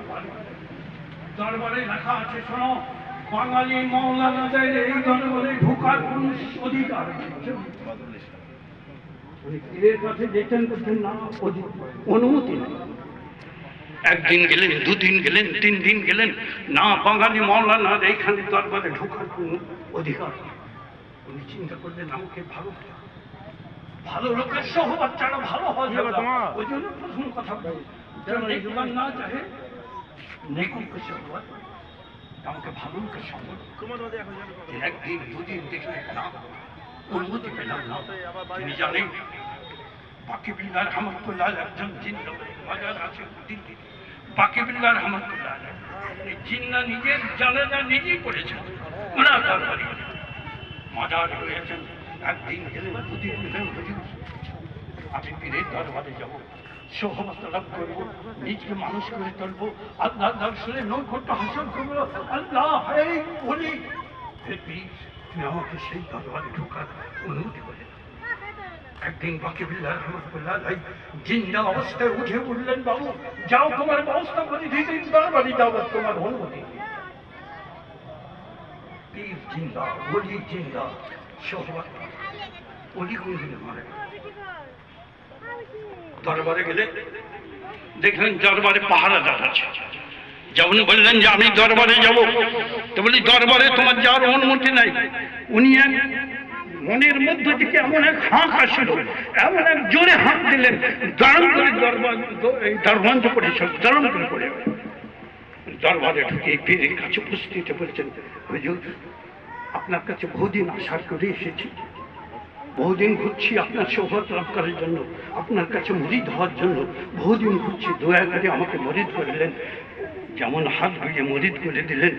দরবারে দরবারে লেখা আছে শোনো বাঙালি মৌলানাদের এই দরবারে ঢোকার কোন অধিকার। পীরের কাছে যেতেন বলছেন না অনুমতি নেই। একদিন গেলেন দুদিন গেলেন তিন দিন গেলেন না বাঙালি মৌলানা এইখানে দরবারে ঢোকার কোন অধিকার উনি চিন্তা করলেন আমাকে ভালো ভালো লোকের সহবাদ ছাড়া ভালো না। ওই জন্য প্রথম কথা বলি না চাহে নেকুরকে সহবাদ আমাকে ভালো লোকের একদিন দুদিন দেখলে না অনুমতি পেলাম না তিনি জানেন বাকি বিল্লাহ রহমতুল্লাহ একজন জিন্না বাজার আছে দিল্লি বাকি বিল্লাহ রহমতুল্লাহ জিন্না নিজের জানে নিজেই করেছেন। ওনার দরবারি মাজার হয়েছেন একদিন গেলেন দুদিন গেলেন আমি পীরের দরবারে যাব। সহমত করব, নিজকে মানুষ করে তুলবো আল্লাহ করব আল্লাহ হে বলি সেই দরবারে ঢোকার অনুমতি করে। একদিন বাকিবুল্লাহ রহমতুল্লাহ জিন্দা অবস্থায় উঠে উঠলেন বাবু, যাও তোমার ব্যবস্থা করে দিতে দরবারে যাও তোমার অনুমতি। পীর জিন্দা বলি জিন্দা সহবাদ অলি কোন দিনে মারে দরবারে গেলে দেখলেন দরবারে পাহারাদার আছে। যেমন বললেন যে আমি দরবারে যাব, তো বলি, দরবারে তোমার যাওয়ার অনুমতি নাই। উনি এক মনের মধ্য থেকে এমন এক হাঁক আসলো, এমন এক জোরে হাঁক দিলেন দাঁড়ান করে দরবার দরবন্ধ করে সব দাঁড়ান করে পড়ে দরবারে ঢুকে পীরের কাছে উপস্থিত বলছেন হুজুর, আপনার কাছে বহুদিন আশা করে এসেছি। বহুদিন ঘুরছি আপনার সৌভাগ্য লাভ করার জন্য, আপনার কাছে মরিদ হওয়ার জন্য। বহুদিন ঘুরছি, দয়া করে আমাকে মরিদ করে দিলেন। যেমন হাত ভেঙে মরিদ করে দিলেন।